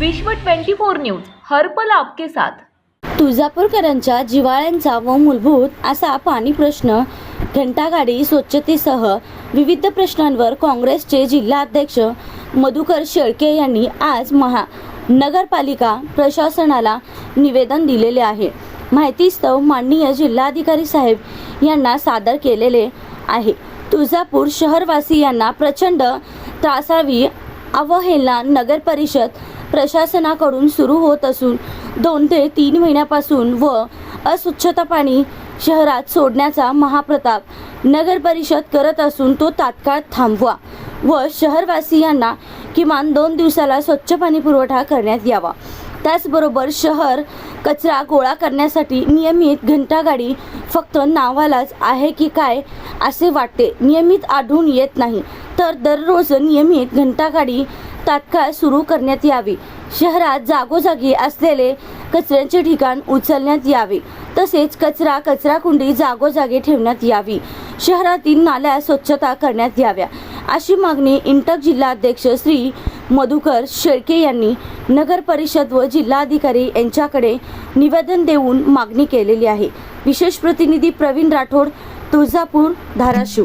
विश्व 24 न्यूज हरपल आपके साथ. तुळजापूरकरांच्या जिवाळ्यांचा व मूलभूत असा पाणी प्रश्न घंटागाडी स्वच्छतेसह विविध प्रश्नांवर काँग्रेसचे जिल्हाध्यक्ष मधुकर शेळके यांनी आज महा नगरपालिका प्रशासनाला निवेदन दिलेले आहे. माहितीस्तव माननीय जिल्हाधिकारी साहेब यांना सादर केलेले आहे. तुळजापूर शहरवासियांना प्रचंड त्रासावी अवहेलना नगर परिषद प्रशासनाकडून सुरू होत असून दोन ते तीन महिन्यापासून व अस्वच्छता पाणी शहरात सोडण्याचा महाप्रताप नगर परिषद करत असून तो तात्काळ थांबवा व शहरवासियांना किमान दोन दिवसाला स्वच्छ पाणी पुरवठा करण्यात यावा. त्याचबरोबर शहर कचरा गोळा करण्यासाठी नियमित घंटागाडी फक्त नावालाच आहे की काय असे वाटते नियमित आढळून येत नाही. तर दररोज नियमित घंटागाडी तात्काळ सुरू करण्यात यावी. शहरात जागोजागी असलेले कचऱ्याचे ठिकाण उचलण्यात यावे. तसेच कचरा कचराकुंडी जागोजागी ठेवण्यात यावी. शहरातील नाल्या स्वच्छता करण्यात याव्या. अशी मागणी इंटक जिल्हाध्यक्ष श्री मधुकर शेळके यांनी नगर परिषद व जिल्हाधिकारी यांच्याकडे निवेदन देऊन मागणी केलेली आहे. विशेष प्रतिनिधी प्रवीण राठोड तुळजापूर धाराशिव.